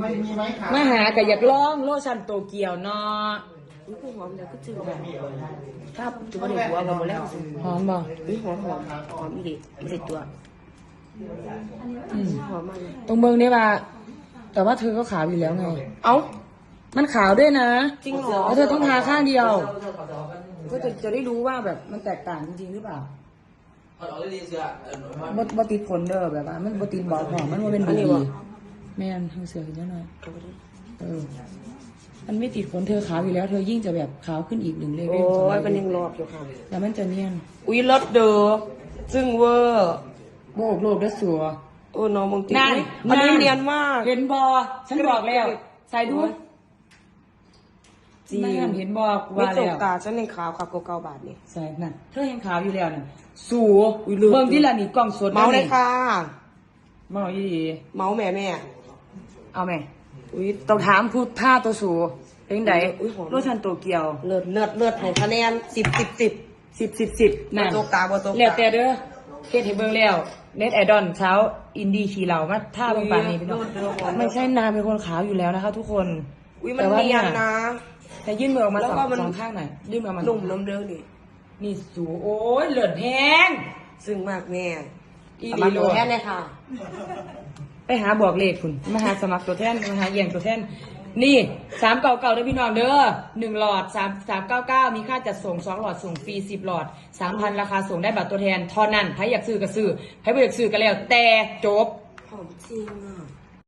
มันมีไหมคะมาหาก็อยากลองโลชั่นโตเกียวเนาะอุ้ยผู้หอมเดี๋ยวก็จืดแบบถ้าจุบันเด็กหัวกันหมดแล้วสิหอมบ่อุ้ยหอมหอมหอมอีกไม่ใช่ตัวอืมหอมมากเลยตรงเบิงนี่ว่า แต่ว่าเธอก็ขาวอยู่แล้วไง เอ้า มันขาวด้วยนะจริงเหรอแล้วเธอต้องทาข้างเดียว ก็จะจะได้รู้ว่าแบบมันแตกต่างจริงๆหรือเปล่าบ่บ่ติดผลเด้อแบบว่า มันบ่ติดบอกหอมมันบ่เป็นบี แม่นทางเสือขึ้นหน่อยเออ มันไม่ติดผลเธอขาวอยู่แล้ว เธอยิ่งจะแบบขาวขึ้นอีกหนึ่งเลเวโอ้ลสองยเลมันเวยังลรอบอยู่ค่ะแล้วมันจะเนียนอุ้ยรสเด้อซึ่งเวอร์โบกโลกได้สัว โอ้น้องมองตินั่นอันนี้นั่นเนียนมาก เห็นบอฉันบอกแล้ว ใส่ดูจริง นั่นเห็นบอกไม่ว่าตแล้กวตาฉันยังขาวขับเก้าบาทนี่ ใส่นั่นเธอเห็นขาวอยู่แล้วน่ะ สูอุ๊ยเลิศเบิ่งที่ละนี่กล้องสดเมาเลยค่ะ เมาอีหลีเมาแม่แม่ เอาไหมอุ้ยต้องถามพูดผ้าตัวสูเป็นไดอุ๊ยหอมรสชันโตเกียวเลือดเลือดเลือดให้คะแนนสิบสิบสิบสิบสิบสิบบ่ตกตาบ่ตกตาแล้วแต่เด้อเฮ็ดให้เบิ่งแล้วเน็ตไอดอลเช้าอินดี้ขี่เหล่ามาท่าเบางปานนี้พี่น้องไม่ใช่นางเป็นคนขาวอยู่แล้วนะคะ ทุกคนอุ้ยมันแต่ว่าเนียนนะแต่ยื่นมือออกมาแล้วสอก็งมันสองข้างหน่อยยื่นมือออกมานุ่มน้ำเด้อนี่นี่สูโอ้ยเหลือดแพงซึ่งมากแม่ อีสหลีมัครโลตัวดแทนเลยค่ะ ไปหาบอกเลขคุณมาหาสมัครตัวแทนมาหาเยี่ยงตัวแทน นี่สามเก่าเก่าเด้อพี่น้องเด้อหนึ่งหลอดสามสามเก้าเก้ามีค่าจัดส่งสองหลอดส่งฟรีสิบหลอดสามพันราคาส่งได้บัตรตัวแทนเทอนั้นใครอยากซื้อก็ซื้อใครไม่อยากซื้อก็แล้วแต่จบ หอมจริงอะ